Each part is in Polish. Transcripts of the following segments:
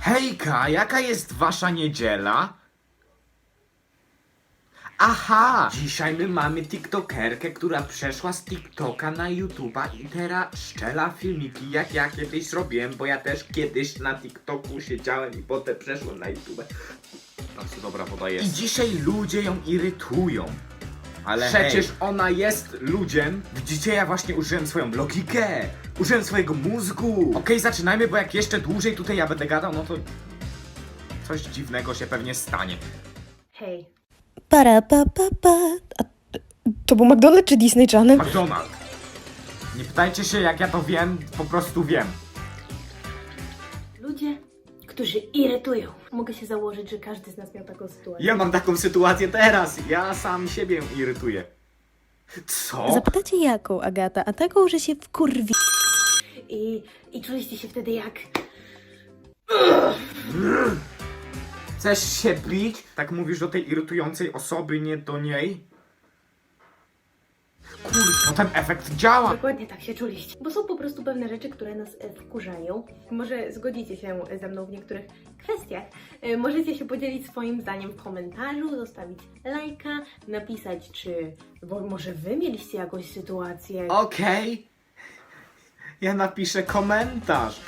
Hejka, jaka jest wasza niedziela? Aha! Dzisiaj my mamy TikTokerkę, która przeszła z TikToka na YouTube'a i teraz szczela filmiki, jak ja kiedyś robiłem, bo ja też kiedyś na TikToku siedziałem i potem przeszłem na YouTube. Bardzo dobra woda jest. I dzisiaj ludzie ją irytują. Ale Przecież hej. ona jest ludziem. Widzicie, ja właśnie użyłem swoją logikę. Użyłem swojego mózgu. Okej, zaczynajmy, bo jak jeszcze dłużej tutaj ja będę gadał, no to coś dziwnego się pewnie stanie. Hej, Para pa pa pa. A to był McDonald's czy Disney Channel? McDonald. Nie pytajcie się, jak ja to wiem, po prostu wiem. ludzie, którzy irytują. Mogę się założyć, że każdy z nas miał taką sytuację. Ja mam taką sytuację teraz. Ja sam siebie irytuję. Co? Zapytacie jaką, Agata? A taką, że się wkurwi... I, I czuliście się wtedy jak... Chcesz się bić? Tak mówisz do tej irytującej osoby, nie do niej? No ten efekt działa. Dokładnie tak się czuliście. Bo są po prostu pewne rzeczy, które nas e, wkurzają. Może zgodzicie się ze mną w niektórych kwestiach. E, Możecie się podzielić swoim zdaniem w komentarzu, zostawić lajka, napisać, czy bo może wy mieliście jakąś sytuację. Okej. Ja napiszę komentarz.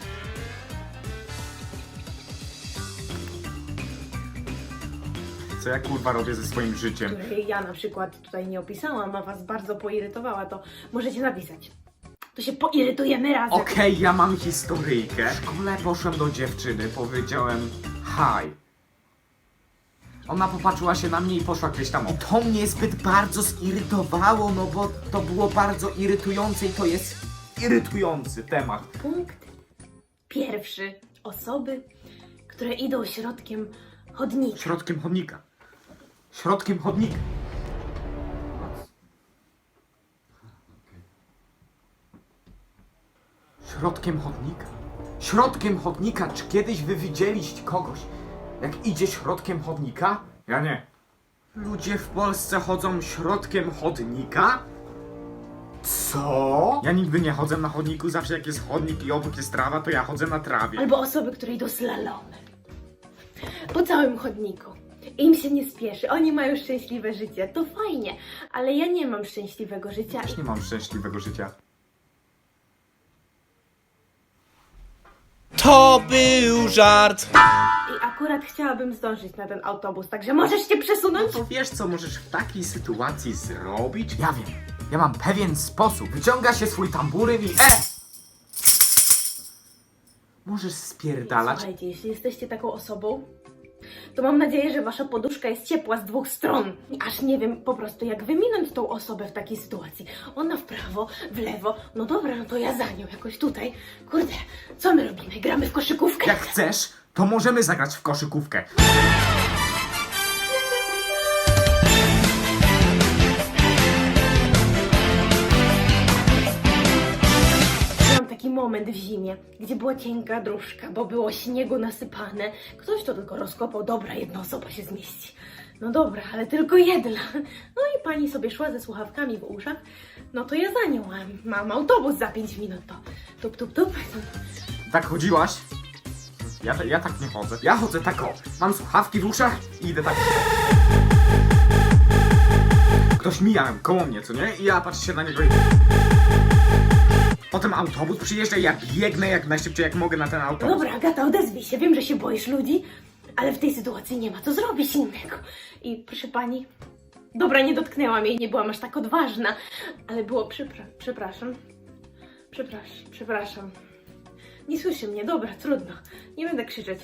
Co ja kurwa robię ze swoim życiem? której ja na przykład tutaj nie opisałam, a was bardzo poirytowała, to możecie napisać. To się poirytujemy razem. Okej, ja mam historyjkę. W szkole poszłem do dziewczyny, powiedziałem hi. Ona popatrzyła się na mnie i poszła gdzieś tam. I to mnie zbyt bardzo zirytowało, no bo to było bardzo irytujące i to jest irytujący temat. Punkt pierwszy. Osoby, które idą środkiem chodnika. Środkiem chodnika. Środkiem chodnika. Środkiem chodnika. Środkiem chodnika. Czy kiedyś wy widzieliście kogoś, jak idzie środkiem chodnika? Ja nie. Ludzie w Polsce chodzą środkiem chodnika? Co? Ja nigdy nie chodzę na chodniku, zawsze jak jest chodnik i obok jest trawa, to ja chodzę na trawie. Albo osoby, które idą slalomem. Po całym chodniku. Im się nie spieszy, oni mają szczęśliwe życie. To fajnie, ale ja nie mam szczęśliwego życia Też nie mam szczęśliwego życia. To był żart. I akurat chciałabym zdążyć na ten autobus, także możesz się przesunąć? To wiesz, co możesz w takiej sytuacji zrobić? Ja wiem. Ja mam pewien sposób. Wyciąga się swój tamburyn i... E! Możesz spierdalać. Słuchajcie, jeśli jesteście taką osobą, to mam nadzieję, że wasza poduszka jest ciepła z dwóch stron. Aż nie wiem po prostu, jak wyminąć tą osobę w takiej sytuacji. Ona w prawo, w lewo. No dobra, no to ja za nią jakoś tutaj. Kurde, co my robimy? Gramy w koszykówkę? Jak chcesz, to możemy zagrać w koszykówkę. Moment w zimie, gdzie była cienka dróżka, bo było śniegu nasypane. Ktoś to tylko rozkopał, dobra, jedna osoba się zmieści. No dobra, ale tylko jedna. No i pani sobie szła ze słuchawkami w uszach. No to ja za nią mam, autobus za 5 minut, to tup, tup, tup. Tak chodziłaś? Ja, ja tak nie chodzę. Ja chodzę tak o. Mam słuchawki w uszach i idę tak. Ktoś mija koło mnie, co nie? I ja patrzę się na niego i... Potem autobus przyjeżdża i ja biegnę jak najszybciej jak mogę na ten autobus. dobra, Agata, odezwij się, wiem, że się boisz ludzi, ale w tej sytuacji nie ma co zrobić innego. I proszę pani, dobra, nie dotknęłam jej, nie byłam aż tak odważna, ale było przepraszam. Przepraszam, przepraszam. Nie słyszy mnie, dobra, trudno. Nie będę krzyczeć.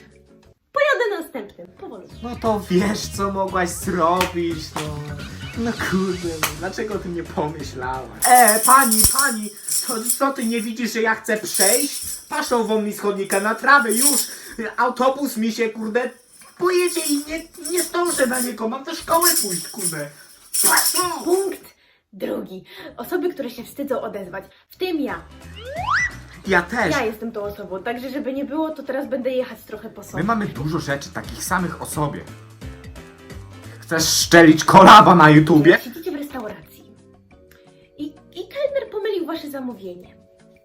Pojadę następnym, powolutku. No to wiesz, co mogłaś zrobić, no. No kurde, no, dlaczego o tym nie pomyślałaś? E, pani, pani, to co ty nie widzisz, że ja chcę przejść? Paszową mi z chodnika na trawę, już! Autobus mi się, kurde, pojedzie i nie, nie zdążę na niego, mam do szkoły pójść, kurde. Paszą! Punkt drugi. Osoby, które się wstydzą odezwać, w tym ja. Ja też. Ja jestem tą osobą, także żeby nie było, to teraz będę jechać trochę po My sobie. mamy dużo rzeczy takich samych o sobie. Chcesz szczelić kolaba na YouTubie? Siedzicie w restauracji i, i kelner pomylił wasze zamówienie.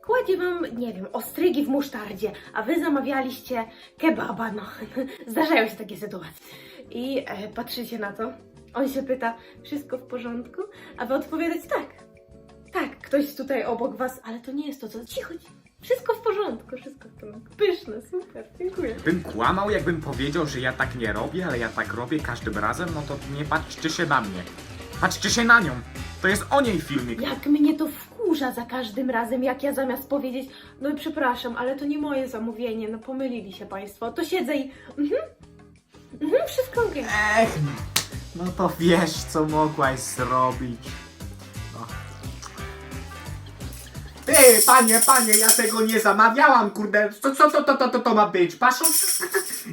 kładzie wam, nie wiem, ostrygi w musztardzie, a wy zamawialiście kebaba, no. Zdarzają się takie sytuacje. I e, patrzycie na to, on się pyta, wszystko w porządku? A wy odpowiadacie tak. Tak, ktoś tutaj obok was, ale to nie jest to, co... Cicho, cicho. Wszystko w porządku, wszystko w porządku. Pyszne, super, dziękuję. Bym kłamał, jakbym powiedział, że ja tak nie robię, ale ja tak robię każdym razem, no to nie patrzcie się na mnie. Patrzcie się na nią. To jest o niej filmik. Jak mnie to wkurza za każdym razem, jak ja zamiast powiedzieć, no i przepraszam, ale to nie moje zamówienie, no pomylili się państwo, to siedzę i mhm, mhm, wszystko okej. Ech, no to wiesz, co mogłaś zrobić. Ty, panie, panie, ja tego nie zamawiałam, kurde. Co, co to, to, to, to, to ma być? Paszą?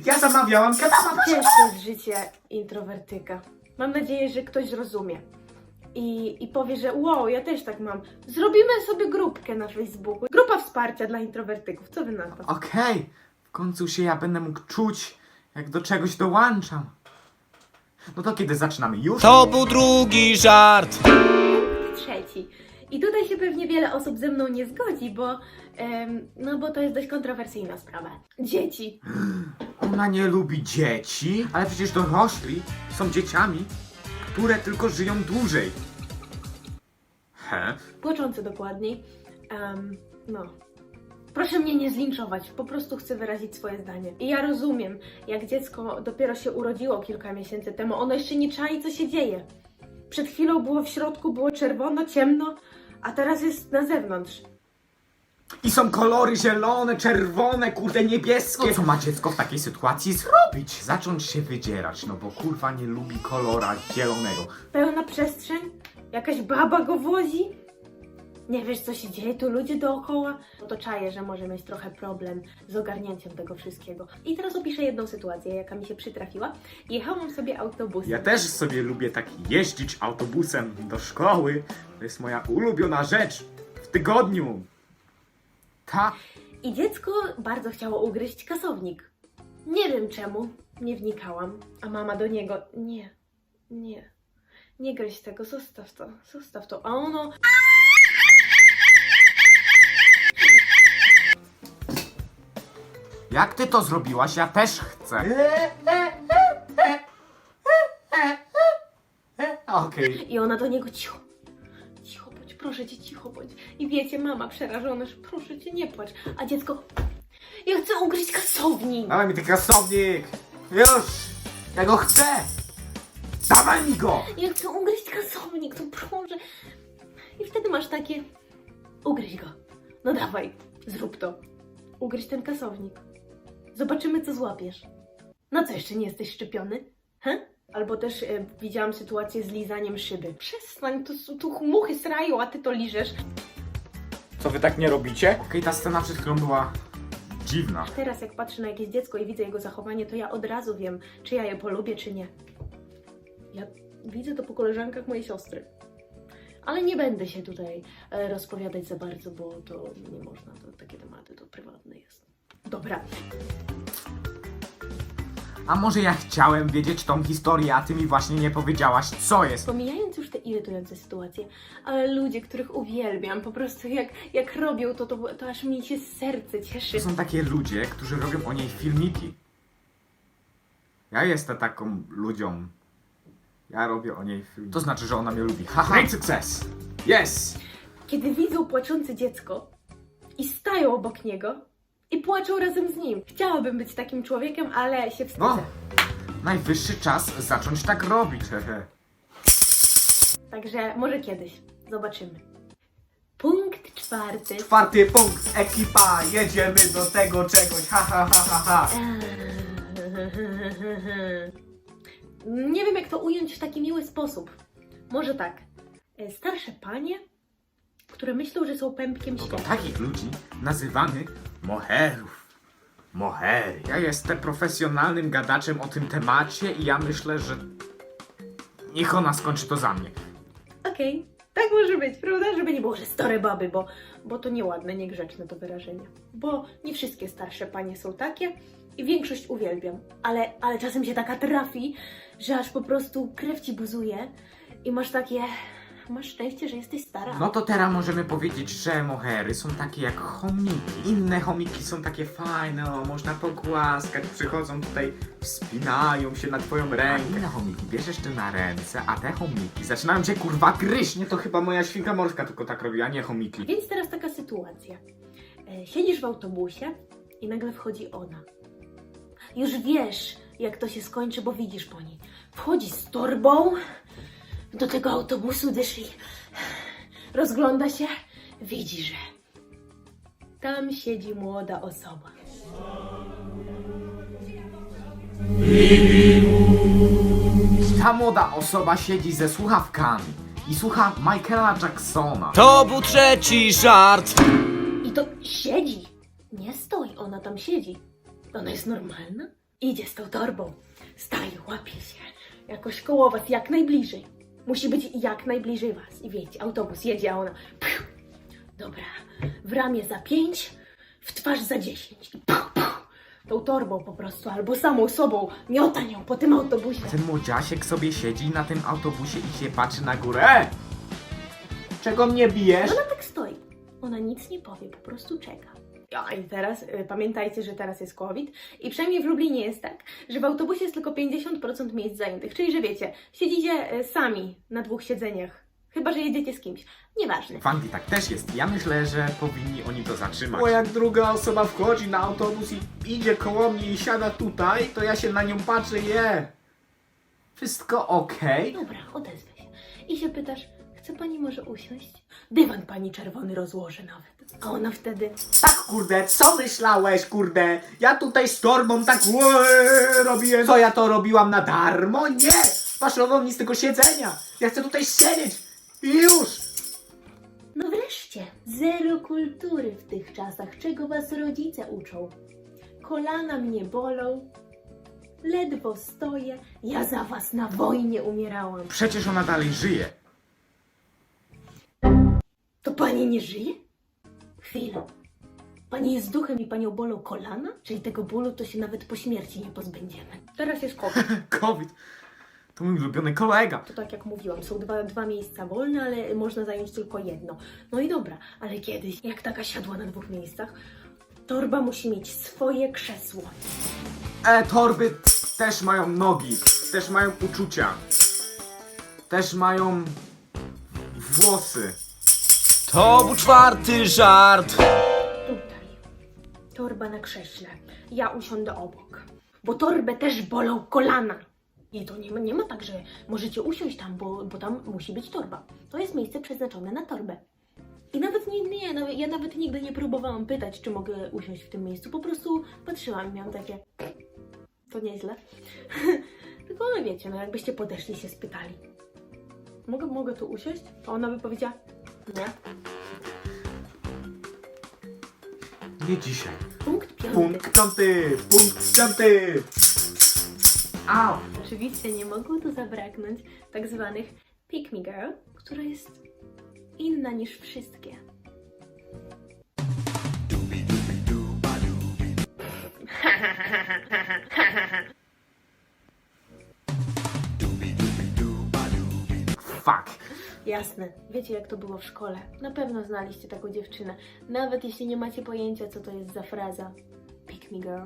Ja zamawiałam kebaba. Ciężkie jest życie introwertyka. Mam nadzieję, że ktoś zrozumie. I, I powie, że wow, ja też tak mam. Zrobimy sobie grupkę na Facebooku. Grupa wsparcia dla introwertyków. Co wy na to? Okej, w końcu się ja będę mógł czuć, jak do czegoś dołączam. No to kiedy zaczynamy? Już? To był drugi żart. trzeci. I tutaj się pewnie wiele osób ze mną nie zgodzi, bo, em, no bo to jest dość kontrowersyjna sprawa. Dzieci. Ona nie lubi dzieci, ale przecież dorośli są dzieciami, które tylko żyją dłużej. He? Płaczące dokładniej. Em, no. Proszę mnie nie zlinczować, po prostu chcę wyrazić swoje zdanie. I ja rozumiem, jak dziecko dopiero się urodziło kilka miesięcy temu, ono jeszcze nie czai, co się dzieje. Przed chwilą było w środku, było czerwono, ciemno, a teraz jest na zewnątrz. I są kolory zielone, czerwone, kurde niebieskie. No co ma dziecko w takiej sytuacji zrobić? Zacząć się wydzierać, no bo kurwa nie lubi kolora zielonego. Pełna przestrzeń? Jakaś baba go wozi? Nie wiesz, co się dzieje, tu ludzie dookoła? No to czaję, że może mieć trochę problem z ogarnięciem tego wszystkiego. I teraz opiszę jedną sytuację, jaka mi się przytrafiła. Jechałam sobie autobusem. Ja też sobie lubię tak jeździć autobusem do szkoły. To jest moja ulubiona rzecz w tygodniu. Ta. I dziecko bardzo chciało ugryźć kasownik. Nie wiem czemu, nie wnikałam. A mama do niego, nie, nie, nie gryź tego, zostaw to, zostaw to. A ono, Jak ty to zrobiłaś? Ja też chcę. Okej. I ona do niego cicho. Cicho bądź, proszę cię, cicho bądź. I wiecie, mama przerażona, że proszę cię, nie płacz. A dziecko, ja chcę ugryźć kasownik. Dawaj mi ten kasownik! Już! Ja go chcę! Dawaj mi go! Ja chcę ugryźć kasownik, to proszę. I wtedy masz takie, ugryź go. No dawaj, zrób to. Ugryź ten kasownik. Zobaczymy, co złapiesz. Na co jeszcze nie jesteś szczepiony? He? Albo też e, widziałam sytuację z lizaniem szyby. Przestań, to, s- tu muchy srają, a ty to liżesz. Co wy tak nie robicie? Okej, ta scena przed chwilą była dziwna. Teraz jak patrzę na jakieś dziecko i widzę jego zachowanie, to ja od razu wiem, czy ja je polubię, czy nie. Ja widzę to po koleżankach mojej siostry. Ale nie będę się tutaj e, rozpowiadać za bardzo, bo to nie można, to takie tematy to prywatne jest. Dobra, A może ja chciałem wiedzieć tą historię, a ty mi właśnie nie powiedziałaś, co jest? pomijając już te irytujące sytuacje, ale ludzie, których uwielbiam, po prostu jak, jak robią to, to, to aż mi się serce cieszy. To są takie ludzie, którzy robią o niej filmiki. Ja jestem taką ludzią. Ja robię o niej film. To znaczy, że ona mnie lubi. Haha. Great success! Yes! Kiedy widzą płaczące dziecko i stają obok niego i płaczą razem z nim. Chciałabym być takim człowiekiem, ale się wstydzę. No, najwyższy czas zacząć tak robić. hehe. Także może kiedyś. Zobaczymy. Punkt czwarty. Czwarty punkt, ekipa, jedziemy do tego czegoś, ha ha ha ha ha. Nie wiem, jak to ująć w taki miły sposób. Może tak. E, Starsze panie, które myślą, że są pępkiem No to świata. takich ludzi nazywamy moherów. Mohery. Ja jestem profesjonalnym gadaczem o tym temacie i ja myślę, że niech ona skończy to za mnie. Okej, tak może być, prawda? Żeby nie było, że stare baby, bo, bo to nieładne, niegrzeczne to wyrażenie. Bo nie wszystkie starsze panie są takie i większość uwielbiam. Ale, ale czasem się taka trafi, że aż po prostu krew ci buzuje i masz takie... masz szczęście, że jesteś stara. No to teraz możemy powiedzieć, że mohery są takie jak chomiki. Inne chomiki są takie fajne, o, można pogłaskać, przychodzą tutaj, wspinają się na twoją rękę. A inne chomiki bierzesz ty na ręce, a te chomiki zaczynają cię kurwa gryźć. Nie, to chyba moja świnka morska tylko tak robi, a nie chomiki. Więc teraz taka sytuacja. E, Siedzisz w autobusie i nagle wchodzi ona. Już wiesz, jak to się skończy, bo widzisz po niej. Wchodzi z torbą do tego autobusu, dysz i rozgląda się, widzi, że tam siedzi młoda osoba. Ta młoda osoba siedzi ze słuchawkami i słucha Michaela Jacksona. To był trzeci żart. I to siedzi. Nie stoi, ona tam siedzi. Ona jest normalna? Idzie z tą torbą. Staje, łapie się. Jakoś koło was, jak najbliżej. Musi być jak najbliżej was. I wiecie, autobus jedzie, a ona... Piu. Dobra, w ramię za pięć, w twarz za dziesięć. Puch, puch. Tą torbą po prostu, albo samą sobą miota nią po tym autobusie. Ten młodziasiek sobie siedzi na tym autobusie i się patrzy na górę. E! Czego mnie bijesz? Ona tak stoi. Ona nic nie powie, po prostu czeka. Ja, i teraz y, pamiętajcie, że teraz jest COVID i przynajmniej w Lublinie jest tak, że w autobusie jest tylko 50% miejsc zajętych. Czyli, że wiecie, siedzicie y, sami na dwóch siedzeniach. Chyba, że jedziecie z kimś. Nieważne. W Anglii tak też jest. Ja myślę, że powinni oni to zatrzymać. Bo jak druga osoba wchodzi na autobus i idzie koło mnie i siada tutaj, to ja się na nią patrzę i je. Wszystko okej? Dobra, odezwę się. I się pytasz, chce pani może usiąść? Dywan pani czerwony rozłoży nawet. A ona wtedy, Tak kurde, co myślałeś kurde? Ja tutaj z torbą tak łe, robiłem. Co ja to robiłam na darmo? Nie! Paszował mi z tego siedzenia. Ja chcę tutaj siedzieć. I już! no wreszcie, zero kultury w tych czasach. Czego was rodzice uczą? Kolana mnie bolą, ledwo stoję, ja za was na wojnie umierałam. Przecież ona dalej żyje. To pani nie żyje? Chwila. Pani jest duchem i panią bolą kolana? Czyli tego bólu to się nawet po śmierci nie pozbędziemy. Teraz jest COVID. COVID. To mój ulubiony kolega. To tak jak mówiłam, są dwa, dwa miejsca wolne, ale można zająć tylko jedno. No i dobra, ale kiedyś, jak taka siadła na dwóch miejscach, torba musi mieć swoje krzesło. E, torby też mają nogi, też mają uczucia, też mają włosy. To był czwarty żart. Tutaj. Torba na krześle. Ja usiądę obok. Bo torbę też bolą kolana. Nie, to nie ma, nie ma tak, że możecie usiąść tam, bo, bo tam musi być torba. To jest miejsce przeznaczone na torbę. I nawet nie, nie, ja nawet nigdy nie próbowałam pytać, czy mogę usiąść w tym miejscu. Po prostu patrzyłam i miałam takie. To nieźle. Tylko no wiecie, no jakbyście podeszli i się spytali. Mogę, mogę tu usiąść? A ona by powiedziała, nie. Nie dzisiaj. Punkt piąty. Punkt piąty, punkt piąty. Au. Oczywiście nie mogło tu zabraknąć tak zwanych pick me girl, która jest inna niż wszystkie. Fuck. Jasne, wiecie jak to było w szkole. Na pewno znaliście taką dziewczynę. Nawet jeśli nie macie pojęcia, co to jest za fraza pick me girl.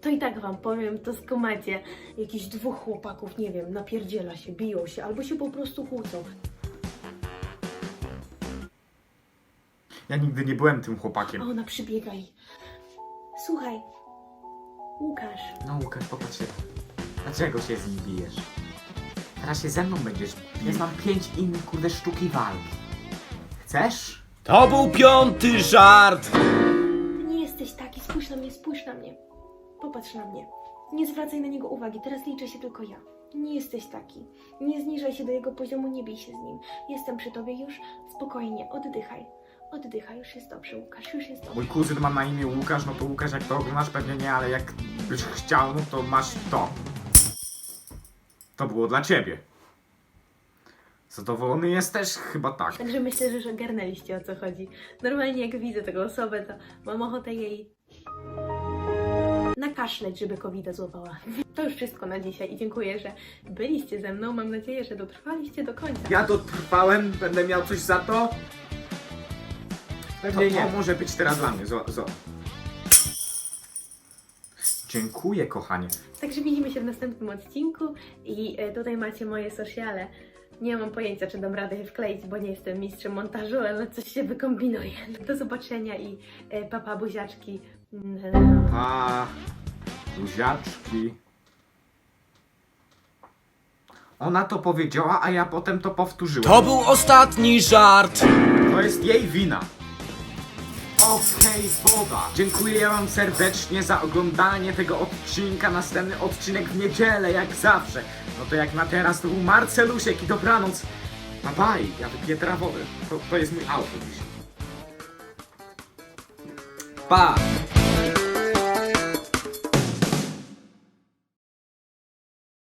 To i tak wam powiem, to skumacie. Jakichś dwóch chłopaków, nie wiem, napierdziela się, biją się, albo się po prostu kłócą. Ja nigdy nie byłem tym A chłopakiem. ona przybiega i... Słuchaj, Łukasz, No Łukasz, popatrz się. Dlaczego się z nim bijesz? Teraz się ze mną będziesz. Ja mam pięć innych kurde sztuki walki. Chcesz? To był piąty żart. Ty nie jesteś taki, spójrz na mnie, spójrz na mnie. Popatrz na mnie. Nie zwracaj na niego uwagi, teraz liczę się tylko ja. Nie jesteś taki. Nie zniżaj się do jego poziomu, nie bij się z nim. Jestem przy tobie już. Spokojnie, oddychaj. Oddychaj, już jest dobrze, Łukasz, już jest dobrze. Mój kuzyn ma na imię Łukasz, no to Łukasz jak to oglądasz pewnie nie, ale jak byś chciał, no to masz to. To było dla ciebie. Zadowolony jesteś? Chyba tak. Także myślę, że już ogarnęliście o co chodzi. Normalnie jak widzę taką osobę, to mam ochotę jej nakaszleć, żeby covid złapała. To już wszystko na dzisiaj i dziękuję, że byliście ze mną. Mam nadzieję, że dotrwaliście do końca. Ja dotrwałem, będę miał coś za to? Pewnie to, nie. to może być teraz dla mnie. Zo, zo. Dziękuję, kochanie. Także widzimy się w następnym odcinku i e, tutaj macie moje sociale. Nie mam pojęcia, czy dam radę je wkleić, bo nie jestem mistrzem montażu, ale coś się wykombinuje. Do zobaczenia i e, papa buziaczki. Mm, A buziaczki. Ona to powiedziała, a ja potem to powtórzyłem. To był ostatni żart. To jest jej wina. Okej, woda. Dziękuję wam serdecznie za oglądanie tego odcinka. Następny odcinek w niedzielę, jak zawsze. No to jak na teraz to był Marcelusiek i dobranoc. A baj, ja wypiję teraz wodę. To, to jest mój outfit. Pa.